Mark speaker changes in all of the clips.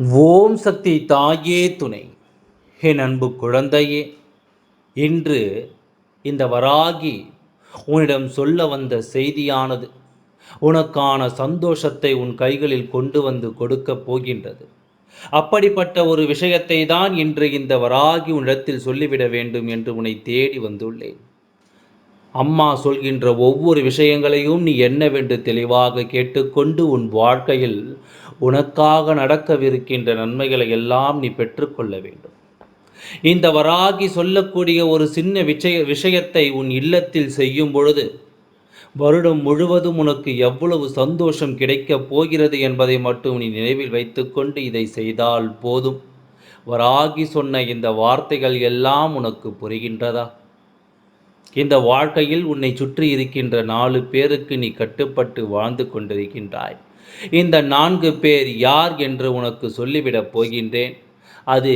Speaker 1: ஓம் சக்தி தாயே துணை. என் அன்பு குழந்தையே இன்று இந்த வராகி உன்னிடம் சொல்ல வந்த செய்தியானது உனக்கான சந்தோஷத்தை உன் கைகளில் கொண்டு வந்து கொடுக்கப் போகின்றது. அப்படிப்பட்ட ஒரு விஷயத்தை தான் இன்று இந்த வராகி உன்னிடத்தில் சொல்லிவிட வேண்டும் என்று உன்னை தேடி வந்துள்ளேன். அம்மா சொல்கின்ற ஒவ்வொரு விஷயங்களையும் நீ என்னவென்று தெளிவாக கேட்டுக்கொண்டு உன் வாழ்க்கையில் உனக்காக நடக்கவிருக்கின்ற நன்மைகளை எல்லாம் நீ பெற்றுக்கொள்ள வேண்டும். இந்த வராகி சொல்லக்கூடிய ஒரு சின்ன விஷய விஷயத்தை உன் இல்லத்தில் செய்யும் பொழுது வருடம் முழுவதும் உனக்கு எவ்வளவு சந்தோஷம் கிடைக்கப் போகிறது என்பதை மட்டும் நீ நினைவில் வைத்துக்கொண்டு இதை செய்தால் போதும். வராகி சொன்ன இந்த வார்த்தைகள் எல்லாம் உனக்கு புரிகின்றதா? இந்த வாழ்க்கையில் உன்னை சுற்றி இருக்கின்ற நாலு பேருக்கு நீ கட்டுப்பட்டு வாழ்ந்து கொண்டிருக்கின்றாய். இந்த நான்கு பேர் யார் என்று உனக்கு சொல்லிவிடப் போகின்றேன். அது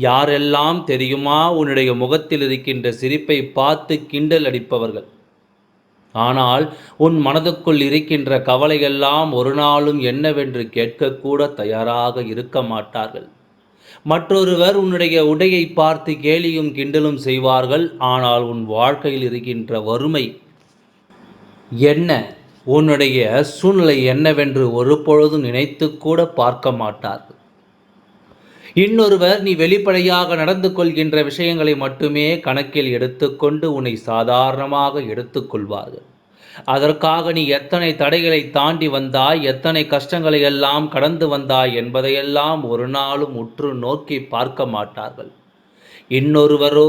Speaker 1: யாரெல்லாம் தெரியுமா? உன்னுடைய முகத்தில் இருக்கின்ற சிரிப்பை பார்த்து கிண்டல் அடிப்பவர்கள். ஆனால் உன் மனதுக்குள் இருக்கின்ற கவலையெல்லாம் ஒரு நாளும் என்னவென்று கேட்கக்கூட தயாராக இருக்க மாட்டார்கள். மற்றொருவர் உன்னுடைய உடையை பார்த்து கேலியும் கிண்டலும் செய்வார்கள். ஆனால் உன் வாழ்க்கையில் இருக்கின்ற வறுமை என்ன? உன்னுடைய சூழ்நிலை என்னவென்று ஒரு பொழுதும் நினைத்து கூட பார்க்க மாட்டார்கள். இன்னொருவர் நீ வெளிப்படையாக நடந்து கொள்கின்ற விஷயங்களை மட்டுமே கணக்கில் எடுத்துக்கொண்டு உன்னை சாதாரணமாக எடுத்துக்கொள்வார்கள். அதற்காக நீ எத்தனை தடைகளை தாண்டி வந்தாய் எத்தனை கஷ்டங்களை எல்லாம் கடந்து வந்தாய் என்பதையெல்லாம் ஒரு நாளும் உற்று நோக்கி பார்க்க மாட்டார்கள். இன்னொருவரோ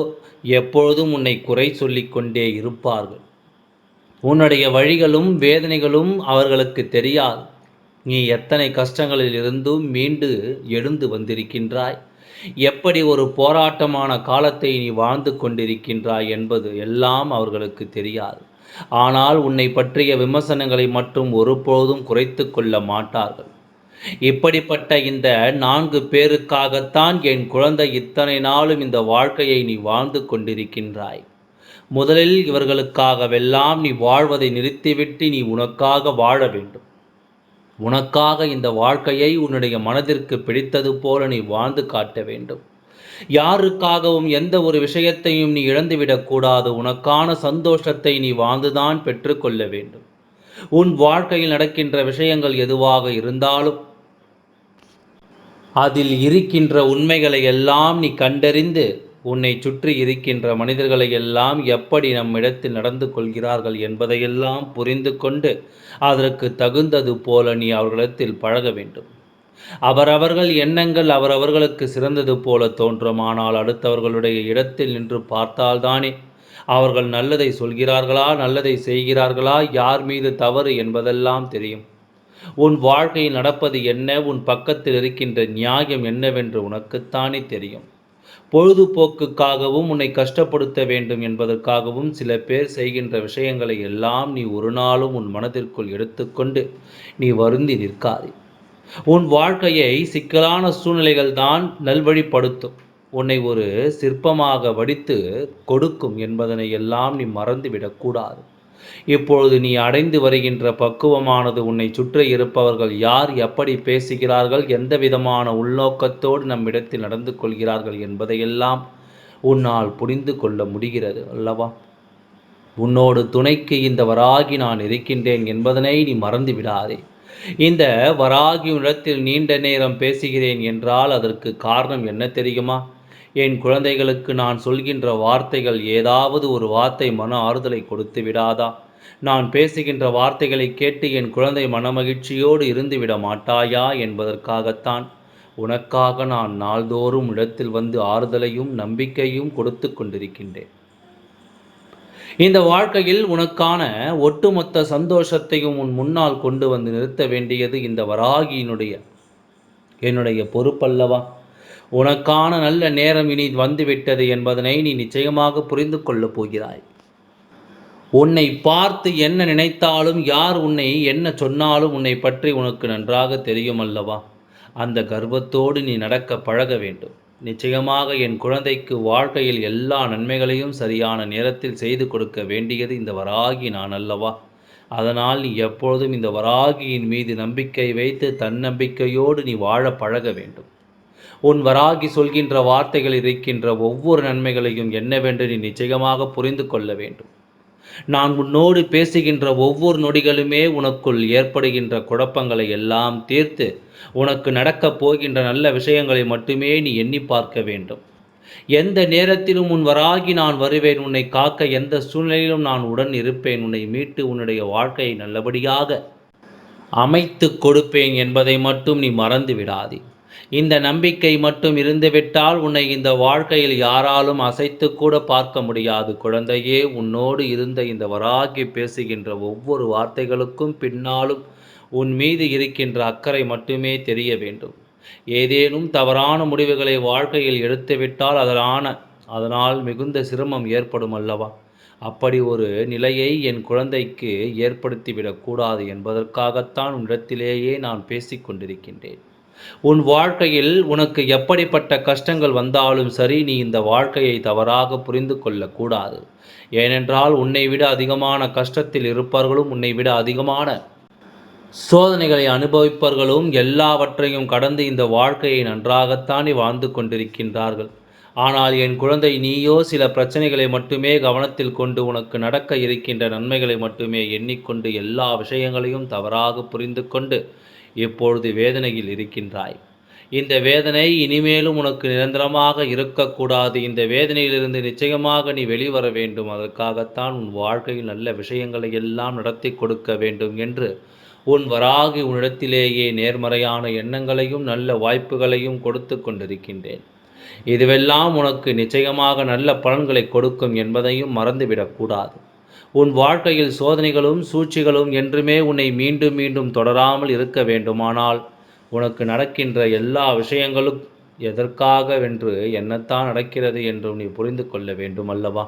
Speaker 1: எப்பொழுதும் உன்னை குறை சொல்லிக்கொண்டே இருப்பார்கள். உன்னுடைய வழிகளும் வேதனைகளும் அவர்களுக்கு தெரியாது நீ எத்தனை கஷ்டங்களில் இருந்தும் மீண்டு எழுந்து வந்திருக்கின்றாய்? எப்படி ஒரு போராட்டமான காலத்தை நீ வாழ்ந்து கொண்டிருக்கின்றாய் என்பது எல்லாம் அவர்களுக்கு தெரியாது. ஆனால் உன்னை பற்றிய விமர்சனங்களை மட்டும் ஒருபோதும் குறைத்து கொள்ள மாட்டார்கள். இப்படிப்பட்ட இந்த நான்கு பேருக்காகத்தான் என் குழந்தை இத்தனை நாளும் இந்த வாழ்க்கையை நீ வாழ்ந்து கொண்டிருக்கின்றாய். முதலில் இவர்களுக்காகவெல்லாம் நீ வாழ்வதை நிறுத்திவிட்டு நீ உனக்காக வாழ வேண்டும். உனக்காக இந்த வாழ்க்கையை உன்னுடைய மனதிற்கு பிடித்தது போல நீ வாழ்ந்து காட்ட வேண்டும். யாருக்காகவும் எந்த ஒரு விஷயத்தையும் நீ இழந்துவிடக்கூடாது உனக்கான சந்தோஷத்தை நீ வாழ்ந்துதான் பெற்றுக்கொள்ள வேண்டும். உன் வாழ்க்கையில் நடக்கின்ற விஷயங்கள் எதுவாக இருந்தாலும் அதில் இருக்கின்ற உண்மைகளை எல்லாம் நீ கண்டறிந்து உன்னை சுற்றி இருக்கின்ற மனிதர்களை எல்லாம் எப்படி நம்மிடத்தில் நடந்து கொள்கிறார்கள் என்பதையெல்லாம் புரிந்து கொண்டு அதற்கு தகுந்தது போல நீ அவர்களிடத்தில் பழக வேண்டும். அவரவர்கள் எண்ணங்கள் அவரவர்களுக்கு சிறந்தது போல தோன்றும். ஆனால் அடுத்தவர்களுடைய இடத்தில் நின்று பார்த்தால்தானே அவர்கள் நல்லதை சொல்கிறார்களா நல்லதை செய்கிறார்களா யார் மீது தவறு என்பதெல்லாம் தெரியும். உன் வாழ்க்கையில் நடப்பது என்ன உன் பக்கத்தில் இருக்கின்ற நியாயம் என்னவென்று உனக்குத்தானே தெரியும். பொழுதுபோக்குக்காகவும் உன்னை கஷ்டப்படுத்த வேண்டும் என்பதற்காகவும் சில பேர் செய்கின்ற விஷயங்களை எல்லாம் நீ ஒரு நாளும் உன் மனதிற்குள் எடுத்துக்கொண்டு நீ வருந்தி நிற்காதே. உன் வாழ்க்கையை சிக்கலான சூழ்நிலைகள் தான் நல்வழிப்படுத்தும். உன்னை ஒரு சிற்பமாக வடித்து கொடுக்கும் என்பதனை எல்லாம் நீ மறந்துவிடக்கூடாது. இப்பொழுது நீ அடைந்து வருகின்ற பக்குவமானது உன்னை சுற்றி இருப்பவர்கள் யார் எப்படி பேசுகிறார்கள் எந்த விதமான உள்நோக்கத்தோடு நம்மிடத்தில் நடந்து கொள்கிறார்கள் என்பதையெல்லாம் உன்னால் புரிந்து கொள்ள முடிகிறது அல்லவா? உன்னோடு துணைக்கு இந்த வராகி நான் இருக்கின்றேன் என்பதனை நீ மறந்து விடாதே. இந்த வராகி இடத்தில் நீண்ட நேரம் பேசுகிறேன் என்றால் அதற்கு காரணம் என்ன தெரியுமா? என் குழந்தைகளுக்கு நான் சொல்கின்ற வார்த்தைகள் ஏதாவது ஒரு வார்த்தை மன ஆறுதலை கொடுத்து விடாதா? நான் பேசுகின்ற வார்த்தைகளை கேட்டு என் குழந்தை மனமகிழ்ச்சியோடு இருந்துவிட மாட்டாயா என்பதற்காகத்தான். உனக்காக நான் நாள்தோறும் இடத்தில் வந்து ஆறுதலையும் நம்பிக்கையும் கொடுத்து கொண்டிருக்கின்றேன். இந்த வாழ்க்கையில் உனக்கான ஒட்டுமொத்த சந்தோஷத்தையும் உன் முன்னால் கொண்டு வந்து நிறுத்த வேண்டியது இந்த வராகியினுடைய என்னுடைய பொறுப்பல்லவா? உனக்கான நல்ல நேரம் இனி வந்துவிட்டது என்பதனை நீ நிச்சயமாக புரிந்து கொள்ளப் போகிறாய். உன்னை பார்த்து என்ன நினைத்தாலும் யார் உன்னை என்ன சொன்னாலும் உன்னை பற்றி உனக்கு நன்றாக தெரியும் அல்லவா அந்த கர்வத்தோடு நீ நடக்க பழக வேண்டும். நிச்சயமாக என் குழந்தைக்கு வாழ்க்கையில் எல்லா நன்மைகளையும் சரியான நேரத்தில் செய்து கொடுக்க வேண்டியது இந்த வராகி நான் அல்லவா? அதனால் நீ எப்பொழுதும் இந்த வராகியின் மீது நம்பிக்கை வைத்து தன்னம்பிக்கையோடு நீ வாழ பழக வேண்டும். உன் வராகி சொல்கின்ற வார்த்தைகள் இருக்கின்ற ஒவ்வொரு நன்மைகளையும் என்னவென்று நீ நிச்சயமாக புரிந்து கொள்ள வேண்டும். நான் உன்னோடு பேசுகின்ற ஒவ்வொரு நொடிகளுமே உனக்குள் ஏற்படுகின்ற குழப்பங்களை எல்லாம் தீர்த்து உனக்கு நடக்கப் போகின்ற நல்ல விஷயங்களை மட்டுமே நீ எண்ணி பார்க்க வேண்டும். எந்த நேரத்திலும் உன் வராகி நான் வருவேன் உன்னை காக்க எந்த சூழ்நிலையிலும் நான் உடன் இருப்பேன் உன்னை மீட்டு உன்னுடைய வாழ்க்கையை நல்லபடியாக அமைத்து கொடுப்பேன் என்பதை மட்டும் நீ மறந்து விடாதே. இந்த நம்பிக்கை மட்டும் இருந்துவிட்டால் உன்னை இந்த வாழ்க்கையில் யாராலும் அசைத்து கூட பார்க்க முடியாது. குழந்தையே உன்னோடு இருந்த இந்த வராகி பேசுகின்ற ஒவ்வொரு வார்த்தைகளுக்கும் பின்னாலும் உன் மீது இருக்கின்ற அக்கறை மட்டுமே தெரிய வேண்டும். ஏதேனும் தவறான முடிவுகளை வாழ்க்கையில் எடுத்துவிட்டால் அதனான அதனால் மிகுந்த சிரமம் ஏற்படும் அல்லவா? அப்படி ஒரு நிலையை என் குழந்தைக்கு ஏற்படுத்திவிடக்கூடாது என்பதற்காகத்தான் உன்னிடத்திலேயே நான் பேசிக்கொண்டிருக்கின்றேன். உன் வாழ்க்கையில் உனக்கு எப்படிப்பட்ட கஷ்டங்கள் வந்தாலும் சரி நீ இந்த வாழ்க்கையை தவறாக புரிந்து கொள்ளக்கூடாது. ஏனென்றால் உன்னை விட அதிகமான கஷ்டத்தில் இருப்பவர்களும் உன்னை விட அதிகமான சோதனைகளை அனுபவிப்பவர்களும் எல்லாவற்றையும் கடந்து இந்த வாழ்க்கையை நன்றாகத்தானே வாழ்ந்து கொண்டிருக்கின்றார்கள். ஆனால் என் குழந்தை நீயோ சில பிரச்சனைகளை மட்டுமே கவனத்தில் கொண்டு உனக்கு நடக்க இருக்கின்ற நன்மைகளை மட்டுமே எண்ணிக்கொண்டு எல்லா விஷயங்களையும் தவறாக புரிந்து கொண்டு இப்பொழுது வேதனையில் இருக்கின்றாய். இந்த வேதனை இனிமேலும் உனக்கு நிரந்தரமாக இருக்கக்கூடாது. இந்த வேதனையிலிருந்து நிச்சயமாக நீ வெளிவர வேண்டும். அதற்காகத்தான் உன் வாழ்க்கையில் நல்ல விஷயங்களை எல்லாம் நடத்தி கொடுக்க வேண்டும் என்று உன் வராகி உன்னிடத்திலேயே நேர்மறையான எண்ணங்களையும் நல்ல வாய்ப்புகளையும் கொடுத்து கொண்டிருக்கின்றேன். இதுவெல்லாம் உனக்கு நிச்சயமாக நல்ல பலன்களை கொடுக்கும் என்பதையும் மறந்துவிடக்கூடாது. உன் வாழ்க்கையில் சோதனைகளும் சூழ்ச்சிகளும் என்றுமே உன்னை மீண்டும் மீண்டும் தொடராமல் இருக்க வேண்டுமானால் உனக்கு நடக்கின்ற எல்லா விஷயங்களும் எதற்காகவென்று என்னத்தான் நடக்கிறது என்றும் நீ புரிந்து கொள்ள வேண்டும் அல்லவா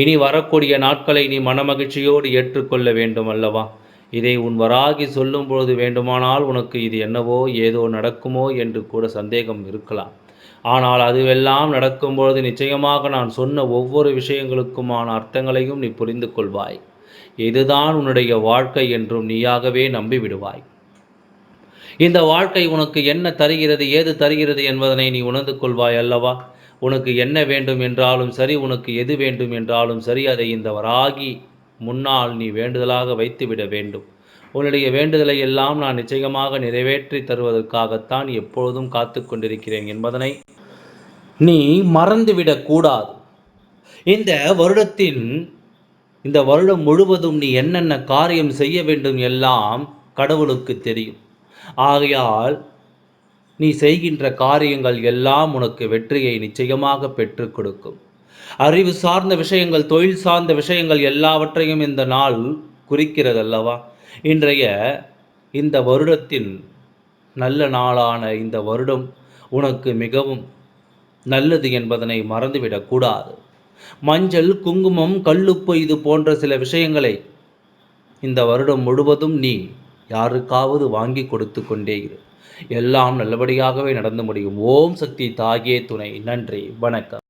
Speaker 1: இனி வரக்கூடிய நாட்களை நீ மனமகிழ்ச்சியோடு ஏற்றுக்கொள்ள வேண்டும் அல்லவா இதை உன் வராகி சொல்லும் பொழுது வேண்டுமானால் உனக்கு இது என்னவோ ஏதோ நடக்குமோ என்று கூட சந்தேகம் இருக்கலாம். ஆனால் அதுவெல்லாம் நடக்கும்பொழுது நிச்சயமாக நான் சொன்ன ஒவ்வொரு விஷயங்களுக்குமான அர்த்தங்களையும் நீ புரிந்து கொள்வாய். இதுதான் உன்னுடைய வாழ்க்கை என்றும் நீயாகவே நம்பிவிடுவாய். இந்த வாழ்க்கை உனக்கு என்ன தருகிறது ஏது தருகிறது என்பதனை நீ உணர்ந்து கொள்வாய் அல்லவா? உனக்கு என்ன வேண்டும் என்றாலும் சரி உனக்கு எது வேண்டும் என்றாலும் சரி அதை இந்த வராகி முன்னால் நீ வேண்டுதலாக வைத்துவிட வேண்டும். உன்னுடைய வேண்டுதலை எல்லாம் நான் நிச்சயமாக நிறைவேற்றி தருவதற்காகத்தான் எப்பொழுதும் காத்து கொண்டிருக்கிறேன் என்பதனை நீ மறந்துவிடக்கூடாது இந்த வருடத்தின் இந்த வருடம் முழுவதும் நீ என்னென்ன காரியம் செய்ய வேண்டும் எல்லாம் கடவுளுக்கு தெரியும். ஆகையால் நீ செய்கின்ற காரியங்கள் எல்லாம் உனக்கு வெற்றியை நிச்சயமாக பெற்றுக் கொடுக்கும். அறிவு சார்ந்த விஷயங்கள் தொழில் சார்ந்த விஷயங்கள் எல்லாவற்றையும் இந்த நாள் குறிக்கிறது அல்லவா இன்றைய இந்த வருடத்தின் நல்ல நாளான இந்த வருடம் உனக்கு மிகவும் நல்லது என்பதனை மறந்துவிடக்கூடாது மஞ்சள் குங்குமம் கல்லுப்பு இது போன்ற சில விஷயங்களை இந்த வருடம் முழுவதும் நீ யாருக்காவது வாங்கி கொடுத்து கொண்டே இரு. எல்லாம் நல்லபடியாகவே நடந்து முடியும். ஓம் சக்தி தாயே துணை. நன்றி. வணக்கம்.